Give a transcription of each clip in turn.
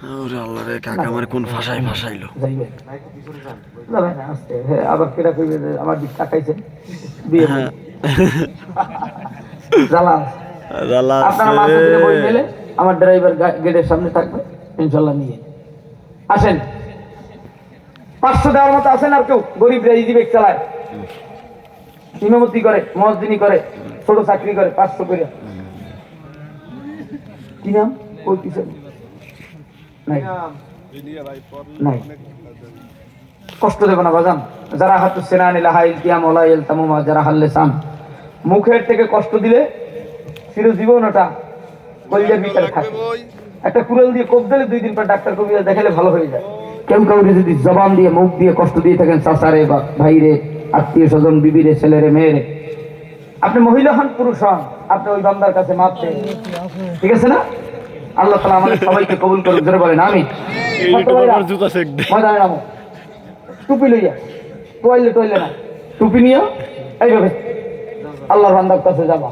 ওরে আল্লাহ রে কাকা আমার কোন ভাষায় ভাষাইলো? হ্যাঁ আবার কেটা কইবে আমার দিক তাকাইছে বিয়ে হ্যাঁ। আমার ড্রাইভার গেটের সামনে থাকবে ইনশাল্লাহ নিয়ে। আসেন। পাঁচশো দেওয়ার মতো আছেন আর কেউ? গরিবরা ইজি বেগ চালায়। ইমামতি করে মসজিনি করে ছোট চাকরি করে পাঁচশো করে কি নাম? ওই কিছু নাই। কষ্ট দেব না বাজান। যারা হাতু ইলতামুমা যারা হাল্লে সাম মুখের থেকে কষ্ট দিলে চিরজীবন ওটা ভিতরে থাকে। একটা কুড়াল দিয়ে কোপ দিলে দুই দিন পর ডাক্তার কবিরা দেখালে ভালো হয়ে যায়। কেউ যদি জবান দিয়ে মুখ দিয়ে কষ্ট দিয়ে থাকেন চাচারে বা ভাইরে আত্মীয় স্বজন বিবিরে ছেলেরে মেয়েরে। আপনি মহিলা হন পুরুষ হন। আপনি ওই বান্দার কাছে মাপ চাই ঠিক আছে না? আল্লাহ তালা আমাদের সবাইকে কবুল করুক ধরে বলেন আমি টুপি লইয়া। টোয়াইলে টোয়াইলে না। টুপি নিয়ে এইভাবে। আল্লাহর বান্দার কাছে যাবা।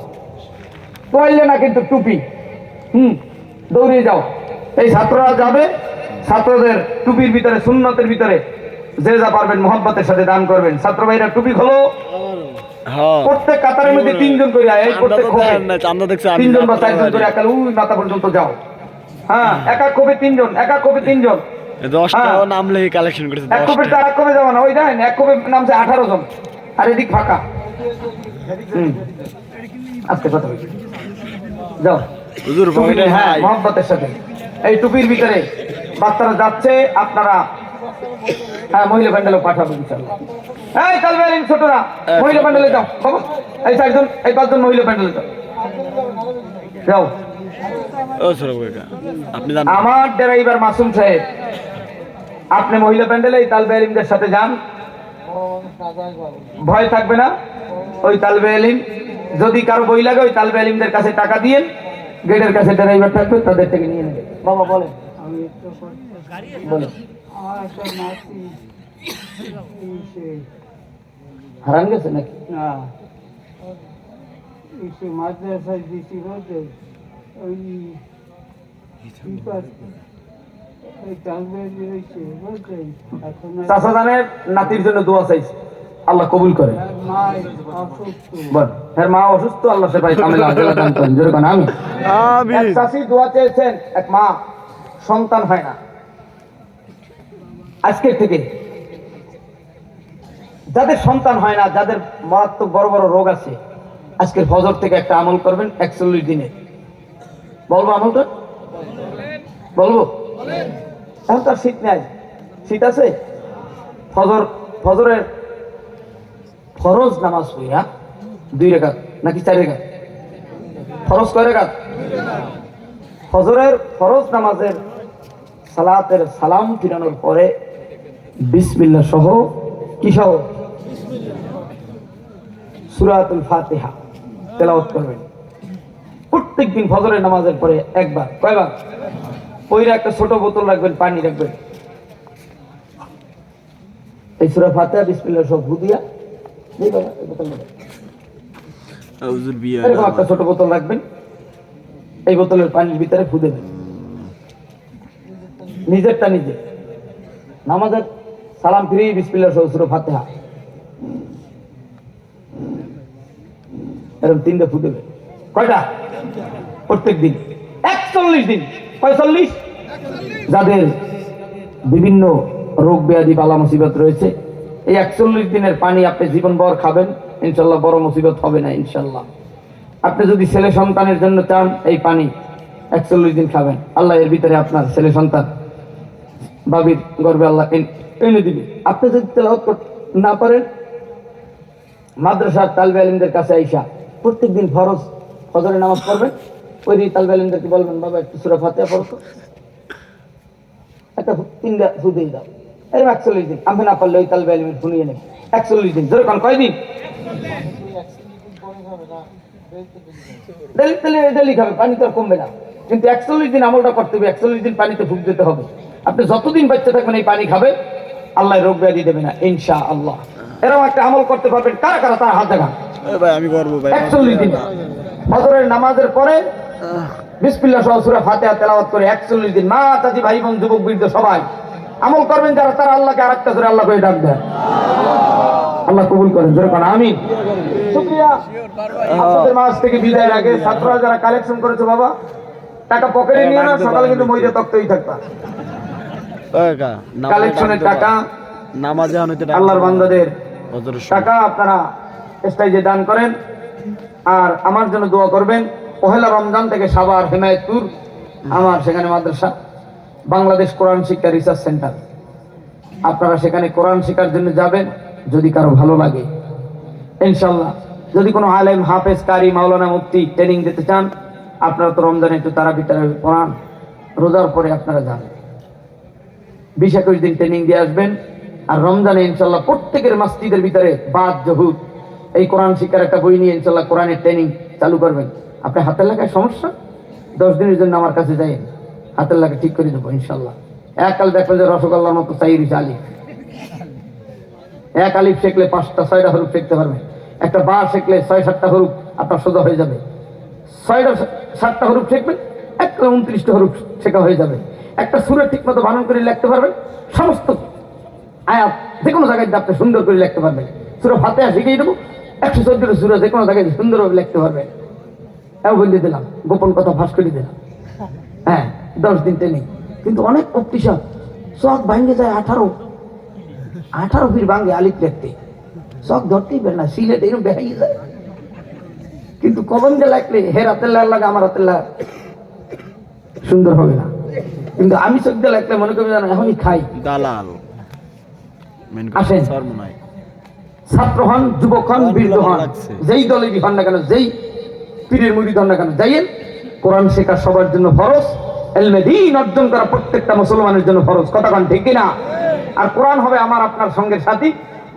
টোয়াইলে না কিন্তু টুপি। হুম দৌড়িয়ে যাও। এই ছাত্ররা যাবে। ছাত্রদের টুপির ভিতরে সুন্নতের ভিতরে যে যা পারবেন মোহাম্মতের সাথে দান করবেন। ছাত্র ভাইরা টুপি খোলো। হ্যাঁ। প্রত্যেক কাতারের মধ্যে তিনজন করে আয়, প্রত্যেক তিনজন বা চারজন করে একাল ওই মাথা পর্যন্ত যাও। হ্যাঁ একা কবে তিনজন একা কবে তিনজন। দশটা হ্যাঁ। নাম লেগে কালেকশন করেছে এক কপের তো দশটা আর এক কপে যাব না। ওই দেখেন এক কপে নামছে আঠারো জন। আর এদিক ফাঁকা। আজকে কথা যাও। হুজুর হ্যাঁ মোহাম্মতের সাথে। এই টুপির ভিতরে বাচ্চারা যাচ্ছে আপনারা হ্যাঁ মহিলা প্যান্ডেলও পাঠাবো ইনশাল্লাহ এই কালবে এই ছোটরা মহিলা প্যান্ডেলে যাও। বাবু এই চারজন এই পাঁচজন মহিলা প্যান্ডেলে যাও। যাও। ও সৌরভ কাকা আপনি আমার ড্রাইভার মাসুম সাহেব আপনি মহিলা প্যান্ডেলে এই তালবে আলিমদের সাথে যান। ভয় থাকবে না? ওই তালবে আলিম যদি কারও বই লাগে ওই তালবে আলিমদের কাছে টাকা দিয়ে গেটের কাছে ড্রাইভার থাকবে তাদের থেকে নিয়ে নেবে। বাবা বলেন। হারান গেছে নাকি? না। মাদ্রাসায় দিছি ওই নাতির জন্য দোয়া চাইছে। আল্লাহ কবুল করে। হ্যাঁ মা অসুস্থ আল্লাহ সে ভাই আমি চাষি দোয়া চেয়েছেন এক মা সন্তান হয় না। আজকের থেকে যাদের সন্তান হয় না যাদের মারাত্মক বড় বড় রোগ আছে আজকের ফজর থেকে একটা আমল করবেন একচল্লিশ দিনে। বলব আমলটা বলব? এখন তো আর শীত নেই। শীত আছে? ফজর ফজরের ফরজ নামাজ পড়িয়া দুই রেখাত নাকি চার রেখাত? ফরজ কয় রেখাত? ফজরের ফরজ নামাজের সালাতের সালাম ফিরানোর পরে বিসমিল্লাহ সহ কি সহ? সুরাতুল ফাতিহা। তেলাওয়াত করবেন। প্রত্যেক দিন ফজরের নামাজের পরে একবার কয়বার? ওইরা একটা ছোট বোতল রাখবেন পানি রাখবেন। এই সুরা বিসমিল্লাহ সহ বিয়ে এরকম একটা ছোট বোতল রাখবেন। এই বোতলের পানির ভিতরে ফু দেবেন। নিজেরটা নিজে। নামাজের সালাম ফিরি বিসমিল্লাহ ফাতেহা। এরকম তিনটে ফু দেবে কয়টা? প্রত্যেক দিন। একচল্লিশ দিন। পঁয়তাল্লিশ? যাদের বিভিন্ন রোগ ব্যাধি বালা মুসিবত রয়েছে, এই একচল্লিশ দিনের পানি আপনি জীবনভর খাবেন। ইনশাল্লাহ বড় মুসিবত হবে না, ইনশাল্লাহ। আপনি যদি ছেলে সন্তানের জন্য চান এই পানি, একচল্লিশ দিন খাবেন। আল্লাহ এর ভিতরে আপনার ছেলে সন্তান, বাবির গর্বে আল্লাহ এন- দিবে। আপনি যদি না পারেন, মাদ্রাসার তালবে আলিমদের কাছে আইসা প্রত্যেক দিন ফরজ ফজরের নামাজ পড়বেন ওই দিন তালবে আলিমদেরকে বলবেন বাবা একটু সুরা ফাতেহা পড়ো তো। একটা তিনটা ফু দাও। এরকম একচল্লিশ দিন আমি না পারলে ওই তালবে আলিমের শুনিয়ে নেবে। একচল্লিশ দিন ধরে কোন কয়দিন? ডেলি খাবে পানি তো আর কমবে না। কিন্তু একচল্লিশ দিন আমলটা করতে হবে একচল্লিশ দিন পানিতে ফুক দিতে হবে। আপনি যতদিন বাচ্চা থাকবেন এই পানি খাবে আল্লাহ রোগ ব্যাধি দেবে না ইনশা আল্লাহ এরকম একটা আমল করতে পারবেন কারা কারা তার হাত ভাই আমি করব ভাই একচল্লিশ দিন। ফজরের নামাজের পরে বিসমিল্লাহ সহ সূরা ফাতিহা তেলাওয়াত করে 41 দিন মা চাচি ভাই বোন যুবক বৃদ্ধ সবাই আমল করবেন যারা তারা আল্লাহকে আরেকটা করে আল্লাহ করে ডাক দেন। আল্লাহ কবুল করেন জোরে কোন আমিন। শুকরিয়া। আপনাদের মাস থেকে বিদায়ের আগে ছাত্ররা যারা কালেকশন করেছে বাবা টাকা পকেটে নিয়ে না সকালে কিন্তু মইদা তক্তই থাকবা। কালেকশনের টাকা নামাজে হন হইতে টাকা। আল্লাহর। বান্দাদের টাকা আপনারা স্টাইজে দান করেন। আর আমার জন্য দোয়া করবেন। পহেলা রমজান থেকে সাভার, হেমায়তপুর, আমার সেখানে মাদ্রাসা, বাংলাদেশ কোরআন শিক্ষা রিসার্চ সেন্টার আপনারা সেখানে কোরআন শেখার জন্য যাবেন, যদি কারও ভালো লাগে। ইনশাল্লাহ যদি কোনো আলেম, হাফেজ, কারি, মাওলানা, মুফতি ট্রেনিং দিতে চান, আপনারা তো রমজানে একটু তারাবি তারাবি পড়ান, রোজার পরে আপনারা যান। বিশ একুশ দিন ট্রেনিং দিয়ে আসবেন, আর রমজানে ইনশাল্লাহ প্রত্যেকের মাস্তিদের ভিতরে বাদ, জহুদ এই কোরআন শিক্ষার একটা বই নিয়ে ইনশাল্লাহ কোরআনের ট্রেনিং চালু করবেন। আপনি হাতের লেখায় সমস্যা? দশ দিনের জন্য আমার কাছে যাই হাতের লেখা ঠিক করে দেবো ইনশাল্লাহ এক আল দেখবেন যে রসগোল্লার মতো চাই আলিফ। এক আলিফ শেখলে পাঁচটা, ছয়টা হরুফ শিখতে পারবেন। একটা বা শিখলে ছয়, সাতটা হরুফ আপনার সোজা হয়ে যাবে। ছয়টা, সাতটা হরুফ শিখবেন একটা উনত্রিশটা হরুফ শেখা হয়ে যাবে। একটা সুরে ঠিক মতো বানান করে লিখতে পারবেন, সমস্ত আয়াত যে কোনো জায়গায় আপনি সুন্দর করে লিখতে পারবেন। সুরে ফাতে শিখিয়ে দেবো একশো চোদ্দটা সুরে যে কোনো জায়গায় সুন্দরভাবে লিখতে পারবেন এও বলে দিলাম গোপন কথা ফাঁস করে দিলাম। হ্যাঁ দশ দিন ট্রেনিং কিন্তু অনেক প্রতিশত সব ভাঙ্গে যায় আঠারো। আঠারো ফির ভাঙ্গে আলিফ লিখতে। সব ধরতেই পারে না সিলেট এরকম বেহাই যায়। কিন্তু কলম দিয়ে লাগলে হে রাতের লাগ লাগে আমার হাতের লাগ সুন্দর হবে না। কিন্তু আমি চোখ দিয়ে লাগলে মনে করি জানো এখনই খাই। দালাল। আসেন। ছাত্র হন যুবক হন বীর হন যেই দলেরই হন না কেন যেই পীরের মুরিদ হন না কেন যাইয়েন কোরআন শেখা সবার জন্য ফরজ এলমে দিন অর্জন করা প্রত্যেকটা মুসলমানের জন্য ফরজ। কথা কন ঠিক কিনা? আর কোরআন হবে আমার আপনার সঙ্গের সাথী।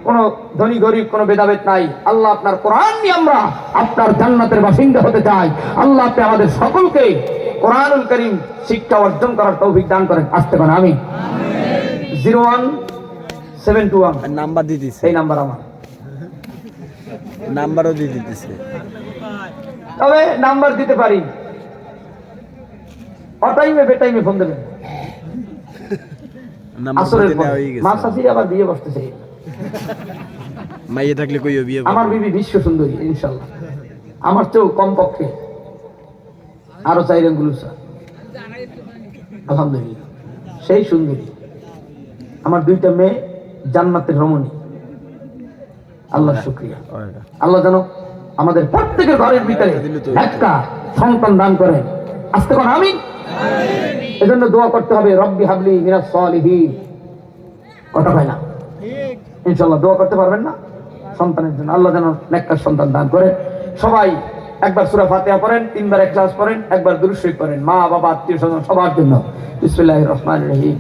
কোনো ধনী গরিব কোনো ভেদাভেদ নাই। আল্লাহ আপনার কোরআন নিয়ে আমরা আপনার জান্নাতের বাসিন্দা হতে চাই। আল্লাহ আপনি আমাদের সকলকে কোরআনুল করিম শিক্ষা অর্জন করার তৌফিক দান করেন। আসতে পারেন আমি zero one seven two one. Number দিয়ে দিছে। এই নাম্বার আমার। নাম্বারও দিয়ে দিতেছে। তবে নাম্বার দিতে পারি। অটাইমে বেটাইমে ফোন দেবেন। আবার বিয়ে বসতেছে। মাইয়ে থাকলে কইও বিয়ে আমার বিবি বিশ্ব সুন্দরী ইনশাল্লাহ। আমার কম পক্ষে আরও আলহামদুলিল্লাহ। সেই সুন্দরী। আমার দুইটা মেয়ে জান্নাতের রমণী। আল্লাহ শুক্রিয়া। আল্লাহ। যেন আমাদের প্রত্যেকের ঘরের ভিতরে একটা সন্তান দান করেন আসতে কোন আমি এজন্য দোয়া করতে হবে রব্বি হাবলি মিনাস সালিহিন। কথা হয় না? ইনশাল্লাহ দোয়া করতে পারবেন না? সন্তানের জন্য। আল্লাহ যেন নেককার সন্তান দান করে। সবাই একবার সূরা ফাতিহা পড়েন তিনবার এক ক্লাস পড়েন একবার দুরুদ শরীফ পড়েন। মা বাবা আত্মীয় স্বজন সবার জন্য। বিসমিল্লাহির রহমানির রহিম।